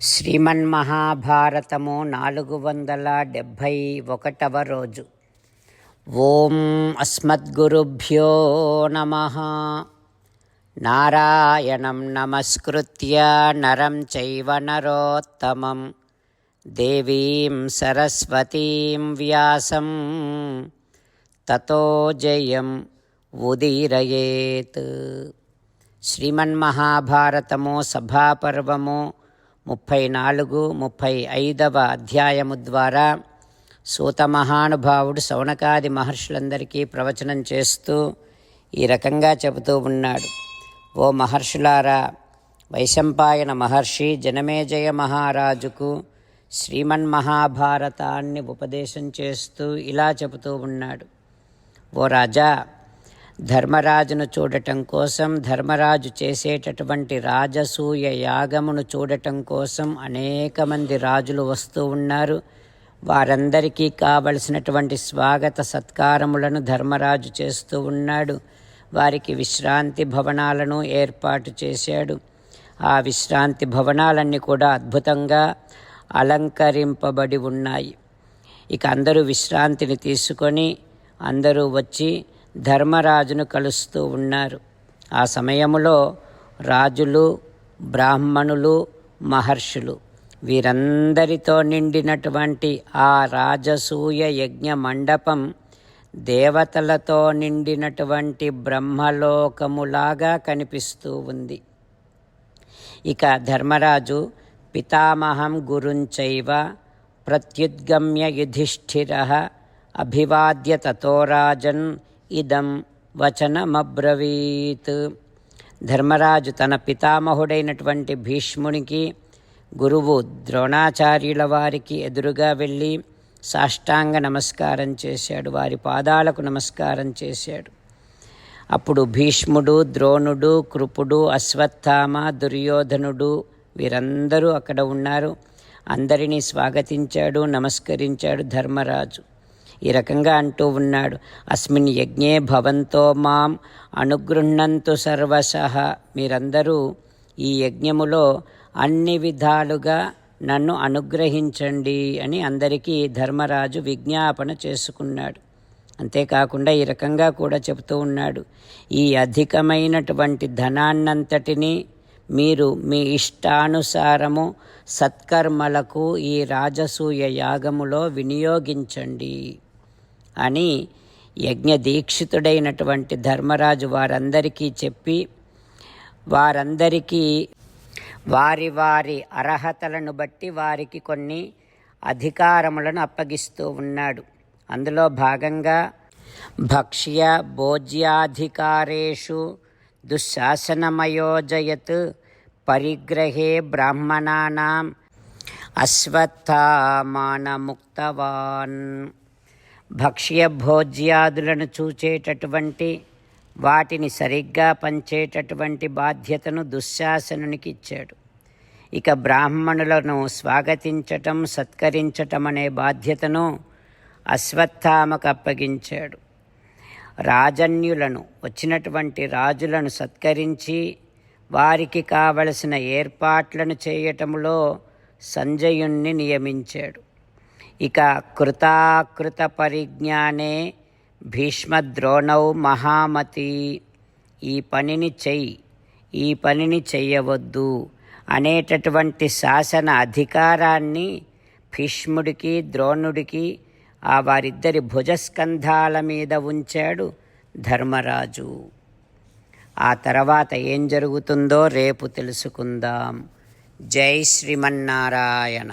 శ్రీమన్మహాభారతము నాలుగు వందల డెబ్భై ఒకటవ రోజు. ఓం అస్మద్గురుభ్యో నమ. నారాయణం నమస్కృత్య నరం చైవ నరోత్తమం. దేవీం సరస్వతీం వ్యాసం. తతో జయం ఉదీరయేత్. శ్రీమన్మహాభారతము సభాపర్వము ముప్పై నాలుగు ముప్పై ఐదవ అధ్యాయము ద్వారా సూత మహానుభావుడు శౌనకాది మహర్షులందరికీ ప్రవచనం చేస్తూ ఈ రకంగా చెబుతూ ఉన్నాడు. ఓ మహర్షులారా వైశంపాయన మహర్షి జనమేజయ మహారాజుకు శ్రీమన్ మహాభారతాన్ని ఉపదేశం చేస్తూ ఇలా చెబుతూ ఉన్నాడు. ఓ రాజా ధర్మరాజును చూడటం కోసం ధర్మరాజు చేసేటటువంటి రాజసూయ యాగమును చూడటం కోసం అనేక మంది రాజులు వస్తూ ఉన్నారు. వారందరికీ కావలసినటువంటి స్వాగత సత్కారములను ధర్మరాజు చేస్తూ ఉన్నాడు. వారికి విశ్రాంతి భవనాలను ఏర్పాటు చేశాడు. ఆ విశ్రాంతి భవనాలన్నీ కూడా అద్భుతంగా అలంకరింపబడి ఉన్నాయి. ఇక అందరూ విశ్రాంతిని తీసుకొని అందరూ వచ్చి ధర్మరాజును కలుస్తూ ఉన్నారు. ఆ సమయములో రాజులు బ్రాహ్మణులు మహర్షులు వీరందరితో నిండినటువంటి ఆ రాజసూయ యజ్ఞ మండపం దేవతలతో నిండినటువంటి బ్రహ్మలోకములాగా కనిపిస్తూ ఉంది. ఇక ధర్మరాజు పితామహం గురుంచైవ ప్రత్యుద్గమ్య యుధిష్ఠిర అభివాద్య తతోరాజన్ ఇదం వచనమబ్రవీత్. ధర్మరాజు తన పితామహుడైనటువంటి భీష్మునికి గురువు ద్రోణాచార్యుల వారికి ఎదురుగా వెళ్ళి సాష్టాంగ నమస్కారం చేశాడు. వారి పాదాలకు నమస్కారం చేశాడు. అప్పుడు భీష్ముడు ద్రోణుడు కృపుడు అశ్వత్థామ దుర్యోధనుడు వీరందరూ అక్కడ ఉన్నారు. అందరినీ స్వాగతించాడు నమస్కరించాడు ధర్మరాజు. ఈ రకంగా అంటూ ఉన్నాడు. అస్మిన్ యజ్ఞే భవంతో మాం అనుగృహ్ణంతు సర్వశ. మీరందరూ ఈ యజ్ఞములో అన్ని విధాలుగా నన్ను అనుగ్రహించండి అని అందరికీ ధర్మరాజు విజ్ఞాపన చేసుకున్నాడు. అంతేకాకుండా ఈ రకంగా కూడా చెబుతూ ఉన్నాడు. ఈ అధికమైనటువంటి ధనాన్నంతటినీ మీరు మీ ఇష్టానుసారము సత్కర్మలకు ఈ రాజసూయ యాగములో వినియోగించండి. అని యజ్ఞ దీక్షితుడైనటువంటి ధర్మరాజు వారందరికీ చెప్పి వారందరికీ వారి వారి అర్హతలను బట్టి వారికి కొన్ని అధికారములను అప్పగిస్తూ ఉన్నాడు. అందులో భాగంగా భక్ష్య భోజ్యాధికారేషు దుశ్శాసనమయోజయత్ పరిగ్రహే బ్రాహ్మణానాం అశ్వత్థామానముక్తవాన్. భక్ష్య భోజ్యాదులను చూచేటటువంటి వాటిని సరిగ్గా పంచేటటువంటి బాధ్యతను దుశ్శాసనునికి ఇచ్చాడు. ఇక బ్రాహ్మణులను స్వాగతించటం సత్కరించటం అనే బాధ్యతను అశ్వత్థామకు అప్పగించాడు. రాజన్యులను వచ్చినటువంటి రాజులను సత్కరించి వారికి కావలసిన ఏర్పాట్లను చేయటంలో సంజయుణ్ణి నియమించాడు. ఇక కృతాకృత పరిజ్ఞానే భీష్మద్రోణౌ మహామతి. ఈ పనిని చెయ్యి ఈ పనిని చెయ్యవద్దు. అనేటటువంటి శాసన అధికారాన్ని భీష్ముడికి ద్రోణుడికి ఆ వారిద్దరి భుజస్కంధాల మీద ఉంచాడు ధర్మరాజు. ఆ తర్వాత ఏం జరుగుతుందో రేపు తెలుసుకుందాం. జై శ్రీమన్నారాయణ.